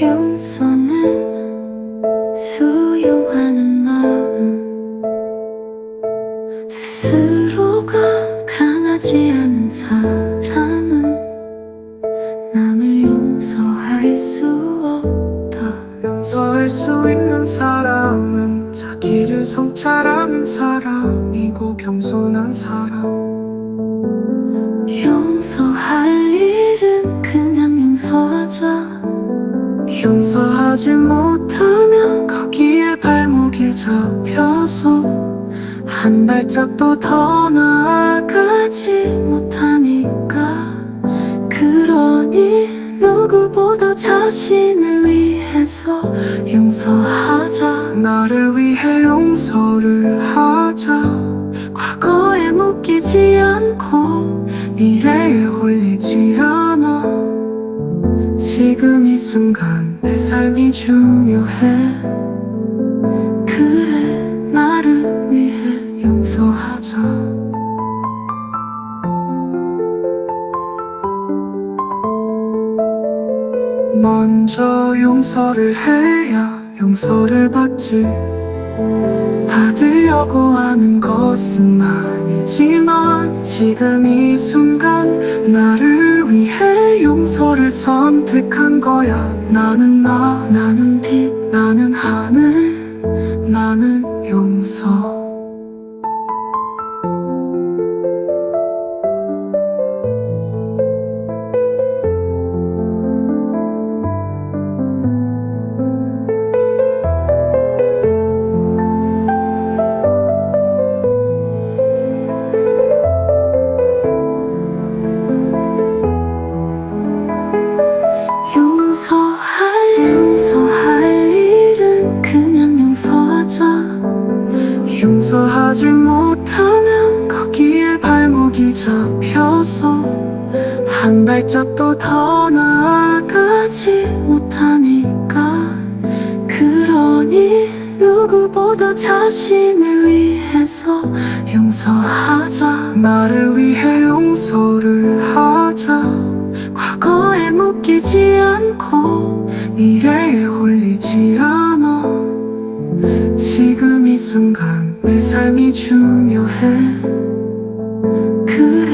용서는 수용하는 마음. 스스로가 강하지 않은 사람은 남을 용서할 수 없다. 용서할 수 있는 사람은 자기를 성찰하는 사람이고 겸손한 사람. 용서할 용서하지 못하면 거기에 발목이 잡혀서 한 발짝도 더 나아가지 못하니까. 그러니 누구보다 자신을 위해서 용서하자. 나를 위해 용서를 하자. 과거에 묶이지 않고 미래에 않아 지금 이 순간 내 삶이 중요해. 그래 나를 위해 용서하자. 먼저 용서를 해야 용서를 받지. 받으려고 하는 것은 아니지만 지금 이 순간 나를 위해 용서를 선택한 거야. 나는 나 나는 빛 나는 하늘 나는 용서 발짝도 더 나아가지 못하니까. 그러니 누구보다 자신을 위해서 용서하자. 나를 위해 용서를 하자. 과거에 묶이지 않고 미래에 홀리지 않아. 지금 이 순간 내 삶이 중요해. 그